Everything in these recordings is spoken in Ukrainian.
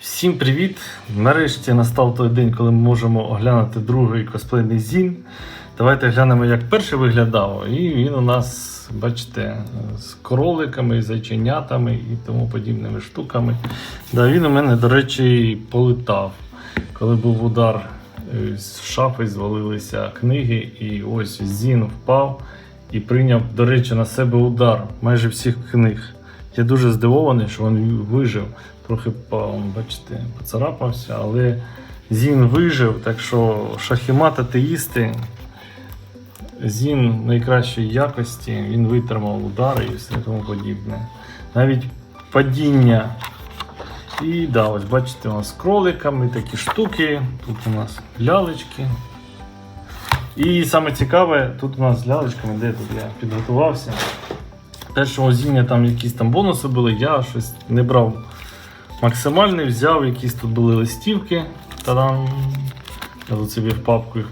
Всім привіт! Нарешті настав той день, коли ми можемо оглянути другий косплейний зін. Давайте глянемо, як перший виглядав. І він у нас, бачите, з кроликами, зайченятами і тому подібними штуками. Да, він у мене, до речі, полетав. Коли був удар е, з шафи, звалилися книги, і ось зін впав і прийняв, до речі, на себе удар майже всіх книг. Я дуже здивований, що він вижив. Трохи бачите, поцарапався, але Зін вижив, так що шахімат атеїсти. Зін найкращої якості, він витримав удари і все тому подібне. Навіть падіння. І да, ось бачите, у нас кроликами такі штуки. Тут у нас лялечки. І саме цікаве, тут у нас з лялечками, де тут я підготувався. Першого зіння там якісь там бонуси були, я щось не брав максимальний, взяв, якісь тут були листівки. Та-дам! Я тут собі в папку їх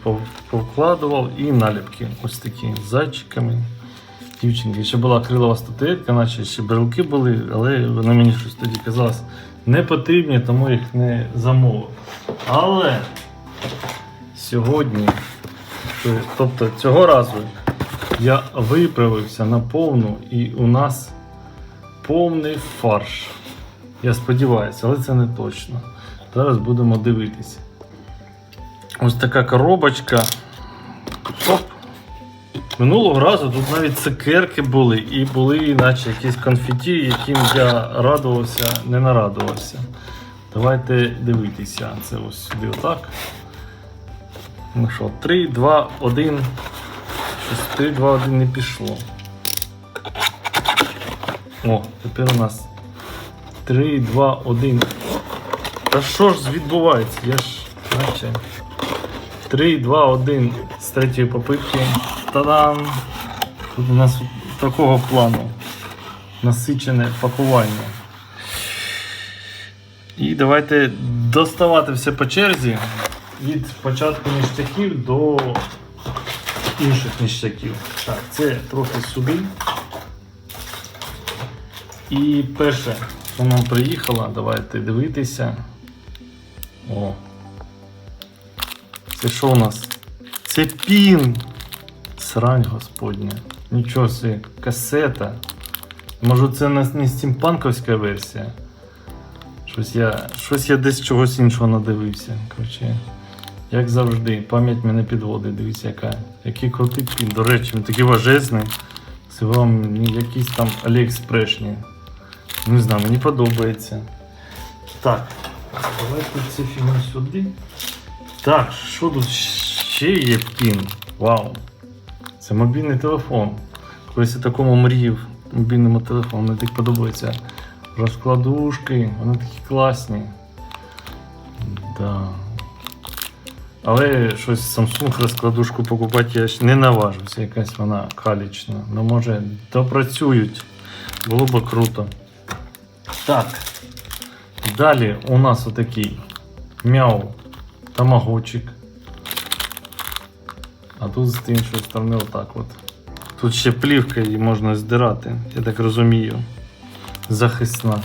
повкладував і наліпки. Ось такі з зайчиками. Дівчинки. Ще була крилова статуетка, наче ще брелки були, але вони мені щось тоді казалось не потрібні, тому їх не замовив. Але сьогодні, тобто цього разу, я виправився на повну і у нас повний фарш. Я сподіваюся, але це не точно. Зараз будемо дивитися. Ось така коробочка. Оп. Минулого разу тут навіть цукерки були і були наче якісь конфеті, яким я радувався, не нарадувався. Давайте дивитися. Це ось сюди отак. Ну що, 3, 2, 1. Щось 3, 2, 1 не пішло. О, тепер у нас 3, 2, 1. Та що ж відбувається? Я ж наче. 3, 2, 1 з третьої попитки. Та-дам! Тут у нас такого плану насичене пакування. І давайте доставати все по черзі від початку ніштяків до інших ніштяків. Так, це трохи сюди. І перше, що нам приїхало, давайте дивитися. О. Це що у нас? Це пін. Срань господня. Нічого собі, касета. Може це не, стімпанковська версія. Щось я, щось я десь чогось іншого надивився. Коротше, як завжди, пам'ять мене підводить. Дивіться, яка, який крутий пін. До речі, він такий важезний. Це вам не якісь там Аліекспрешні. Не знаю, мені подобається. Так, давайте цю фігню сюди. Так, що тут ще є пін? Вау. Це мобільний телефон. Колись я такому мріяв мобільному телефону. Мені так подобаються розкладушки, вони такі класні. Да. Але щось Samsung розкладушку покупати я ще не наважився, якась вона калічна. Ну може допрацюють. Було б круто. Так. Далі у нас отакий мяу тамагочик. А тут з іншої сторони отак от. Тут ще плівка її можна здирати, я так розумію. Захисна.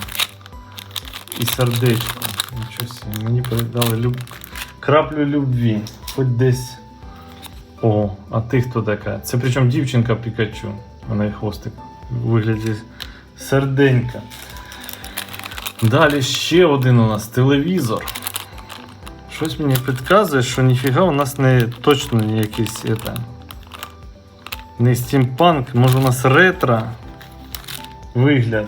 І сердечко. Нічого мені передали люб... краплю любві. Хоч десь. О, а ти хто така? Це причому дівчинка Пікачу. У неї хвостик вигляді серденька. Далі ще один у нас телевізор. Щось мені підказує, що ніфіга у нас не точно не якийсь это, не стімпанк, може у нас ретро вигляд.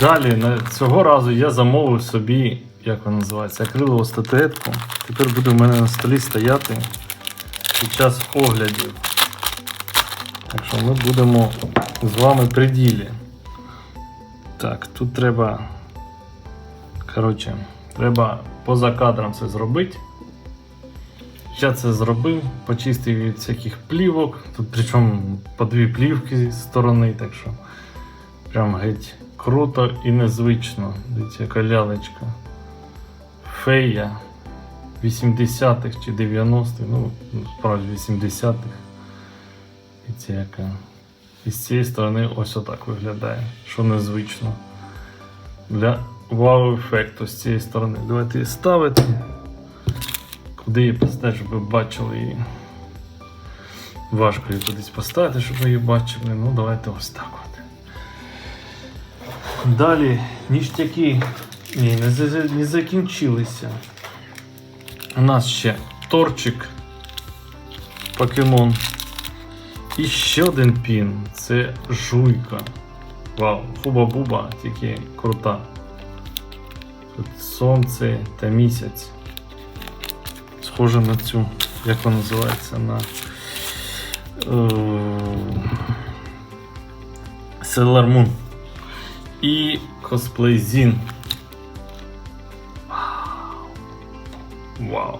Далі цього разу я замовив собі, як вона називається, акрилову статуетку. Тепер буде в мене на столі стояти під час оглядів. Так що ми будемо з вами при ділі. Так, тут треба. Коротше, треба поза кадром це зробити. Я це зробив, почистив від всяких плівок. Тут причому по дві плівки з сторони, так що прям геть круто і незвично. Дивіться, яка лялечка. Фея 80-х чи 90-х, ну, справді 80-х. І це яка. І з цієї сторони ось отак виглядає, що незвично. Для вау-ефекту з цієї сторони. Давайте її ставити. Куди її поставити, щоб ви бачили її. Важко її кудись поставити, щоб ви її бачили. Ну, давайте ось так от. Далі ніштяки ні, не, за- не закінчилися. У нас ще торчик покемон. І ще один пін. Це жуйка. Вау, хуба-буба, тільки крута. Тут сонце та місяць. Схоже на цю, як вона називається, на е, Sailor Moon. І косплей Зін. Вау. Вау.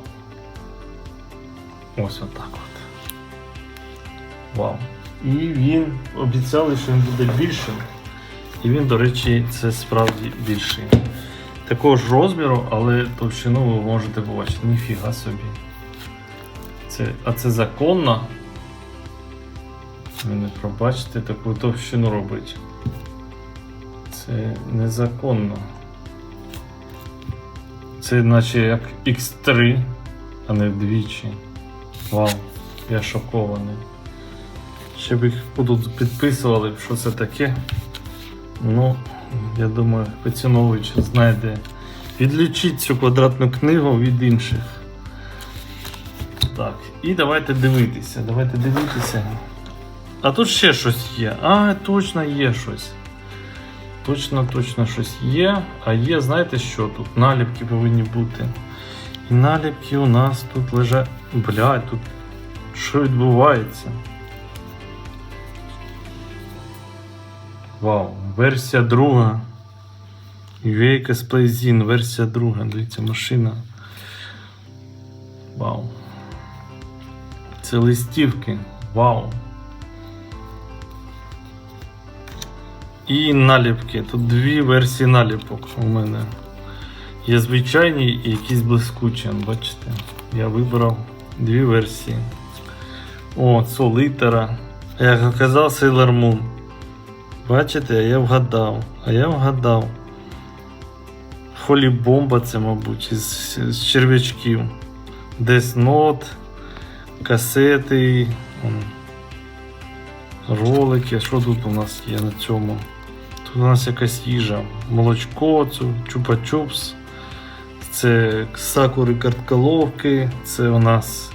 Ось отак от. Вау. І він обіцяли, що він буде більшим. І він, до речі, це справді більший. Такого ж розміру, але товщину ви можете побачити. Ніфіга собі. Це, а це законно. Ви не пробачите таку товщину робить. Це незаконно. Це наче як X3, а не вдвічі. Вау, я шокований. Ще б їх тут підписували, що це таке. Ну, я думаю, поціновувач знайде. Відлічіть цю квадратну книгу від інших. Так, і давайте дивитися. Давайте дивитися. А тут ще щось є. А, точно є щось. Точно, точно щось є. А є, знаєте що тут? Наліпки повинні бути. І наліпки у нас тут лежать. Блядь, тут що відбувається? Вау, версія друга. UA Cosplay версія друга. Дивіться, машина. Вау. Це листівки. Вау. І наліпки. Тут дві версії наліпок у мене. Є звичайні і якісь блискучі. Бачите? Я вибрав дві версії. О, це літера. Як оказав Sailor Moon. Бачите, я вгадав. А я вгадав. Холі-бомба це, мабуть, із, з черв'ячків. Десь нот, касети, ролики. Що тут у нас є на цьому? Тут у нас якась їжа. Молочко, чупа-чупс. Це сакури картколовки. Це у нас.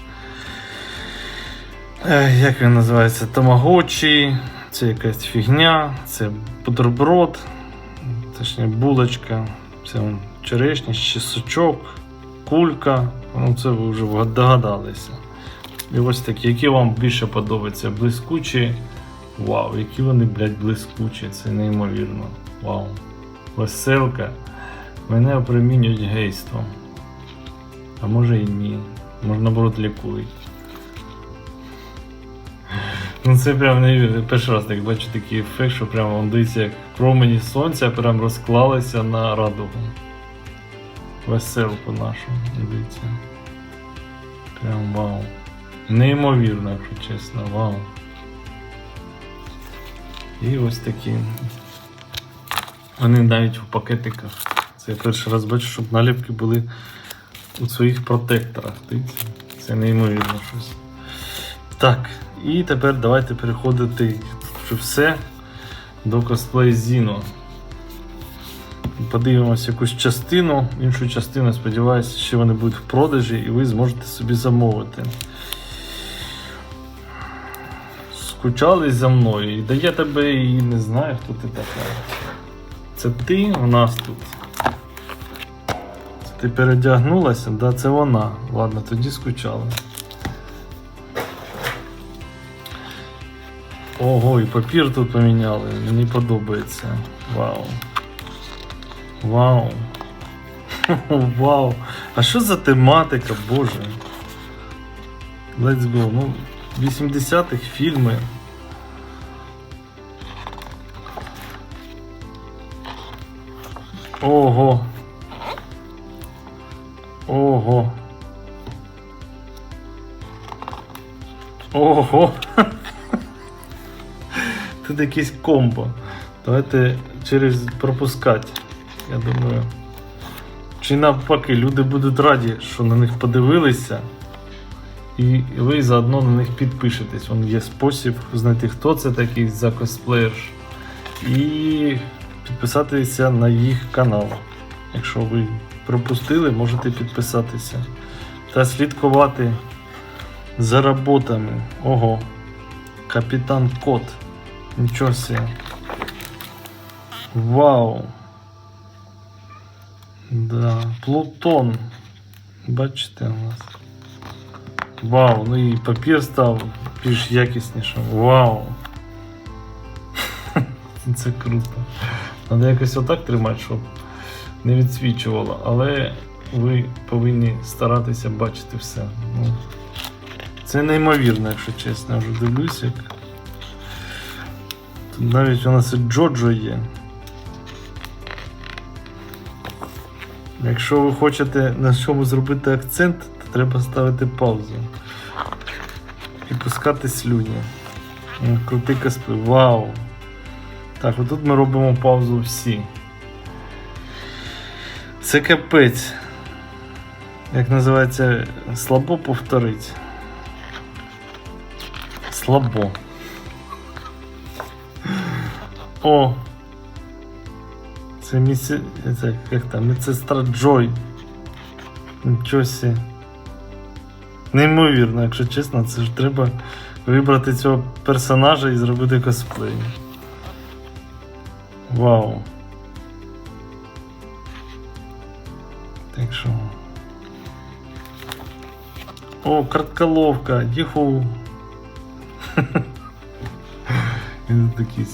Е, Як він називається? Тамагочі. Це якась фігня, це бутерброд, точніше булочка, це черешня, ще сучок, кулька. Ну це ви вже догадалися. І ось такі, які вам більше подобаються? Блискучі. Вау, які вони, блядь, блискучі, це неймовірно. Вау. Веселка. Мене опромінюють гейством. А може і ні. Може наоборот лікують. Ну це прям не перший раз так бачу такий ефект, що прямо он дивиться, як промені сонця прям розклалися на радугу. Веселку нашу, дивіться. Прям вау. Неймовірно, якщо чесно, вау. І ось такі. Вони навіть в пакетиках. Це я перший раз бачу, щоб наліпки були у своїх протекторах. Дивіться. Це неймовірно щось. Так, і тепер давайте переходити вже все до косплей Зіно. Подивимося якусь частину, іншу частину, сподіваюся, що вони будуть в продажі і ви зможете собі замовити. Скучались за мною. І да я тебе і не знаю, хто ти така. Це ти у нас тут. Це ти передягнулася? Да, це вона. Ладно, тоді скучали. Ого, і папір тут поміняли. Мені подобається. Вау. Вау. Вау. А що за тематика, боже? Let's go. Ну, 80-х фільми. Ого. Ого. Ого. Тут якийсь комбо. Давайте через пропускати. Я думаю. Чи навпаки, люди будуть раді, що на них подивилися, і ви заодно на них підпишетесь. Вон є спосіб знайти, хто це такий за косплеєрш, і підписатися на їх канал. Якщо ви пропустили, можете підписатися. Та слідкувати за роботами. Ого. Капітан Кот. Нічого себе. Вау. Да. Плутон. Бачите у нас. Вау, ну і папір став більш якіснішим. Вау. Це круто. Треба якось отак тримати, щоб не відсвічувало, але ви повинні старатися бачити все. Ну, це неймовірно, якщо чесно, я вже дивлюсь, як. Навіть у нас і Джоджо є. Якщо ви хочете на чому зробити акцент, то треба ставити паузу. І пускати слюні. М, Крутий косплей. Вау! Так, отут ми робимо паузу всі. Це капець. Як називається, слабо повторить. Слабо. О! Це місце. Це як там? Медсестра Джой. Нічого сі. Неймовірно, якщо чесно, це ж треба вибрати цього персонажа і зробити косплей. Вау. Так що. О, картколовка, їху. Він такий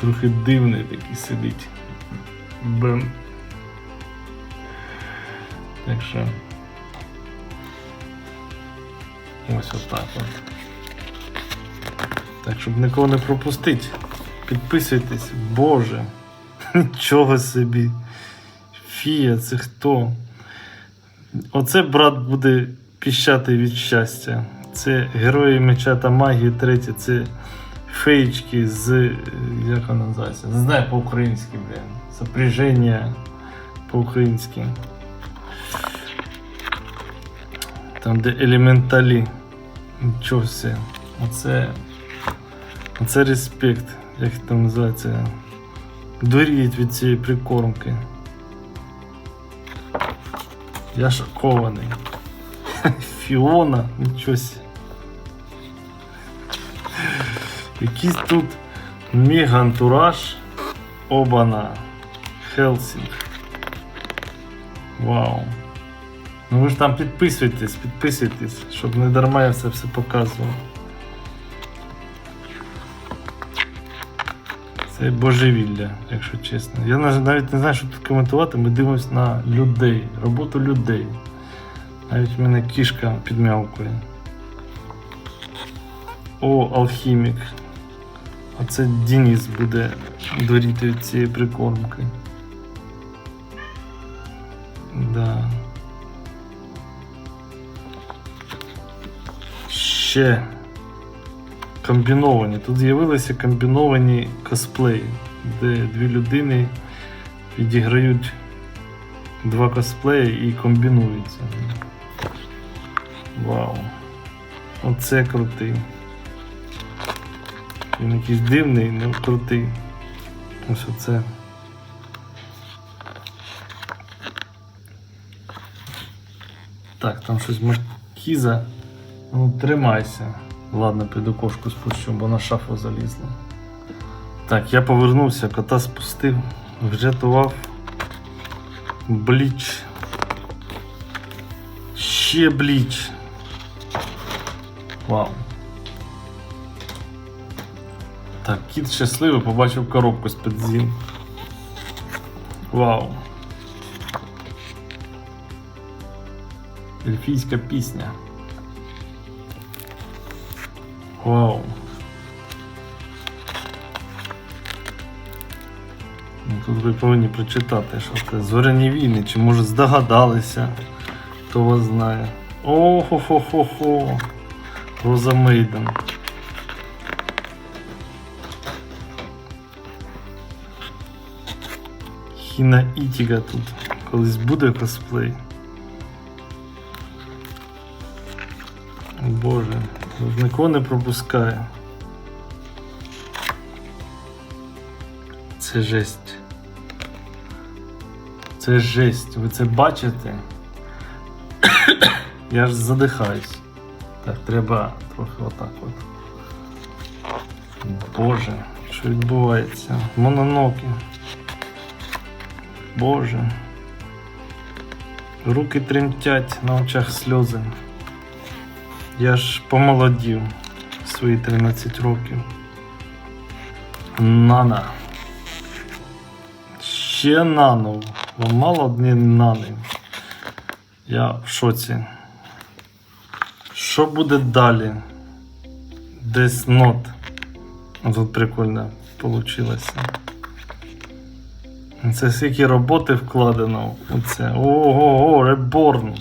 трохи дивний такий сидить. Бем. Так що. Ось отак от. Так, щоб нікого не пропустити. Підписуйтесь, Боже. Нічого собі. Фія, це хто? Оце брат буде піщати від щастя. Це герої меча та магії третє, це феєчки з. е, Як вона називається? Не знаю по-українськи, блін. Сопряження по-українськи. Там, де елементалі. Нічого все. Оце. Оце респект. Як там називається? Дуріть від цієї прикормки. Я шокований. Фіона, нічого Якийсь тут мега-антураж. Обана. Хелсінг. Вау. Ну ви ж там підписуйтесь, підписуйтесь, щоб не дарма я це все показував. Це божевілля, якщо чесно. Я навіть не знаю, що тут коментувати. Ми дивимося на людей, роботу людей. Навіть в мене кішка підмявкує. О, алхімік. Оце Денис буде доріти від цієї прикормки. Да. Ще комбіновані. Тут з'явилися комбіновані косплеї, де дві людини відіграють два косплеї і комбінуються. Вау. Оце крутий. Він якийсь дивний, але крутий. Ось оце. Так, там щось маркіза. Ну, тримайся. Ладно, піду кошку спущу, бо на шафу залізла. Так, я повернувся, кота спустив, врятував. Бліч. Ще бліч. Вау. Так, кіт щасливий побачив коробку з-під зін. Вау. Ельфійська пісня. Вау. Ну, Тут ви повинні прочитати, що це зоряні війни, чи може здогадалися, хто вас знає. О-хо-хо-хо-хо. Роза Мейден. Кіна Ітіга тут. Колись буде косплей. Боже, нікого не пропускає. Це жесть. Це жесть. Ви це бачите? Я ж задихаюсь. Так, треба трохи отак от. Боже, що відбувається? Мононокі. Боже. Руки тремтять, на очах сльози. Я ж помолодів свої 13 років. Нана. Ще нано. Вам мало одні нани. Я в шоці. Що буде далі? Десь нот. Тут прикольно вийшло. Це скільки роботи вкладено у це. Ого, реборн.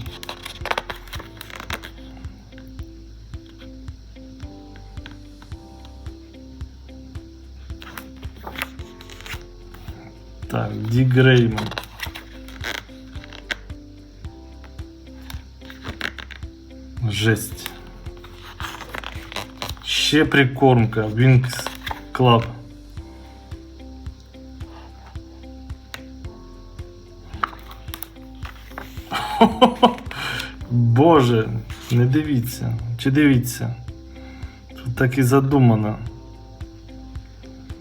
Так, Реймон. Жесть. Ще прикормка. Wings Club. Боже, не дивіться. Чи дивіться? Тут так і задумано.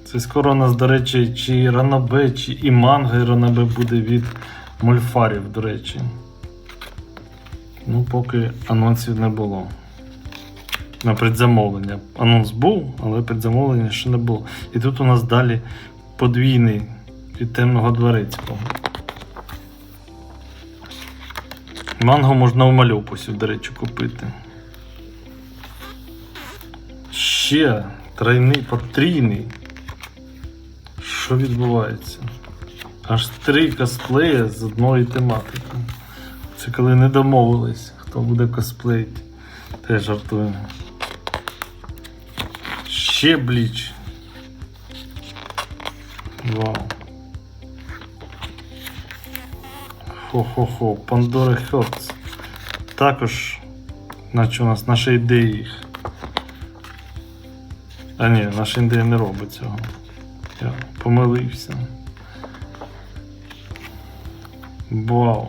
Це скоро у нас, до речі, чи ранобе, чи і манга і ранобе буде від мульфарів, до речі. Ну, поки анонсів не було. На предзамовлення. Анонс був, але предзамовлення ще не було. І тут у нас далі подвійний від темного дворецького. Манго можна у мальопусі, до речі, купити. Ще тройний, потрійний. Що відбувається? Аж три косплеї з одної тематики. Це коли не домовились, хто буде косплеїти. Теж жартуємо. Ще бліч. Вау. Хо-хо-хо, Пандора Хёртс. Також, наче у нас наша ідея їх. А ні, наша ідея не робить цього. Я помилився. Вау.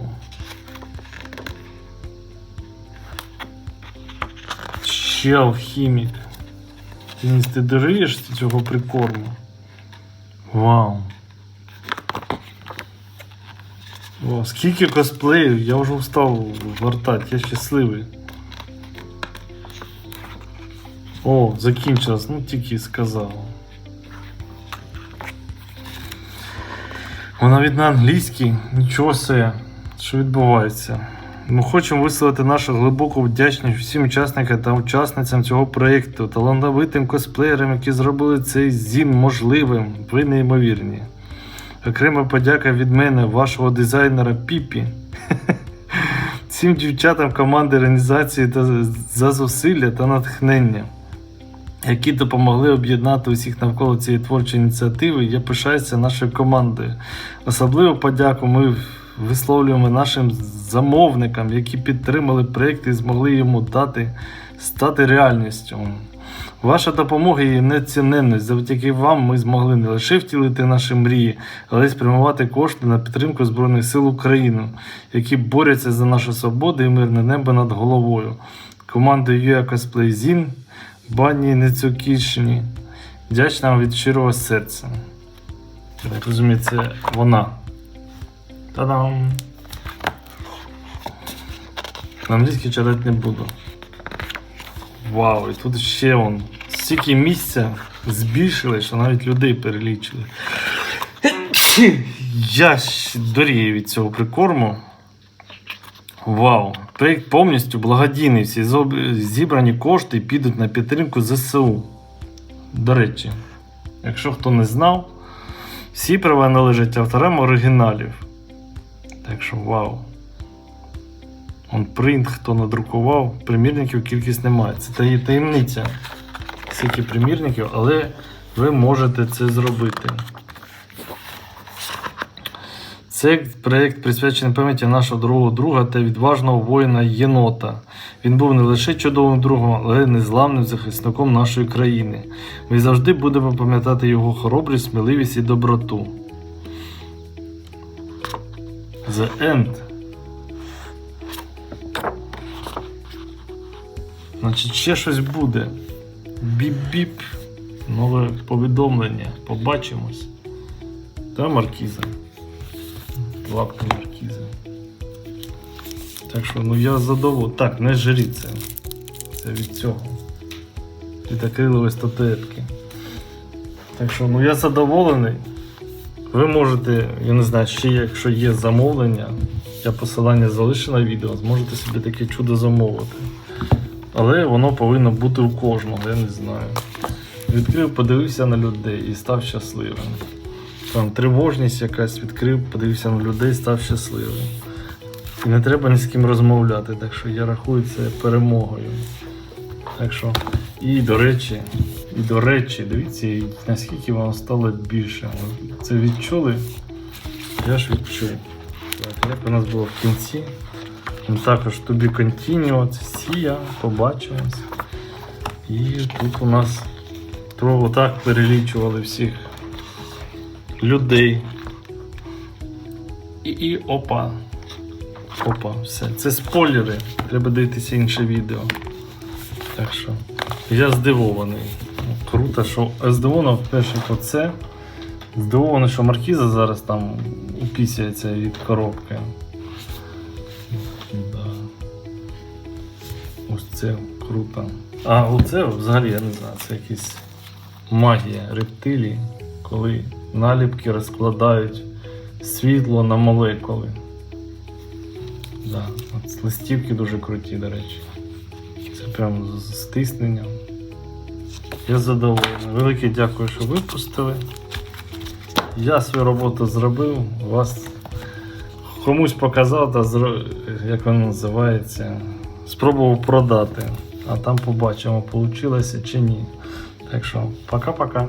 Ще алхімік. Денис, ти дивишся цього прикорму? Вау. О, скільки косплеїв, я вже устав вертати, я щасливий. О, закінчилось, ну тільки сказав. Вона від на англійській, нічого себе, що відбувається. Ми хочемо висловити нашу глибоку вдячність всім учасникам та учасницям цього проєкту, талановитим косплеєрам, які зробили цей зін можливим. Ви неймовірні. Окрема подяка від мене, вашого дизайнера Піпі. Всім дівчатам команди організації та за зусилля та натхнення, які допомогли об'єднати усіх навколо цієї творчої ініціативи. Я пишаюся нашою командою. Особливу подяку ми висловлюємо нашим замовникам, які підтримали проєкт і змогли йому дати стати реальністю. Ваша допомога є неціненність. Завдяки вам ми змогли не лише втілити наші мрії, але й спрямувати кошти на підтримку Збройних сил України, які борються за нашу свободу і мирне небо над головою. Команда UA Cosplay Zin, Бані Нецюкішні. Вдячна вам від щирого серця. Так розумію, це вона. Та-дам! На англійській читати не буду. Вау, і тут ще вон стільки місця збільшили, що навіть людей перелічили. Я дорію від цього прикорму. Вау! Проєкт повністю благодійний. Всі зібрані кошти підуть на підтримку ЗСУ. До речі, якщо хто не знав, всі права належать авторам оригіналів. Так що вау. Он принт, хто надрукував, примірників кількість немає. Це таємниця. Скільки примірників, але ви можете це зробити. Цей проєкт присвячений пам'яті нашого дорогого друга та відважного воїна Єнота. Він був не лише чудовим другом, але й незламним захисником нашої країни. Ми завжди будемо пам'ятати його хоробрість, сміливість і доброту. The End. Значить, ще щось буде. Біп-біп. Нове повідомлення. Побачимось. Та маркіза. Лапка маркіза. Так що, ну я задоволений. Так, не жріть це. Від цього. Від акрилової статуетки. Так що, ну я задоволений. Ви можете, я не знаю, ще якщо є замовлення, я посилання залишу на відео, зможете собі таке чудо замовити. Але воно повинно бути у кожного, я не знаю. Відкрив, подивився на людей і став щасливим. Там тривожність якась відкрив, подивився на людей, став щасливим. І не треба ні з ким розмовляти, так що я рахую це перемогою. Так що, і до речі, і до речі, дивіться, наскільки воно стало більше. Це відчули? Я ж відчув. Так, як у нас було в кінці. Також тобі continue, сія, побачимось. І тут у нас так перелічували всіх людей. І, і опа. Опа, все. Це спойлери. Треба дивитися інше відео. Так що я здивований. Ну, Круто, що здивовано перше по це. Здивований, що маркіза зараз там упісяється від коробки. Ось це круто. А оце взагалі я не знаю, це якась магія рептилій, коли наліпки розкладають світло на молекули. Да. От листівки дуже круті, до речі. Це прям з з стисненням. Я задоволений. Велике дякую, що випустили. Я свою роботу зробив, вас комусь показав, та зро... як воно називається, спробував продати. А там побачимо, вийшло чи ні. Так що, пока-пока.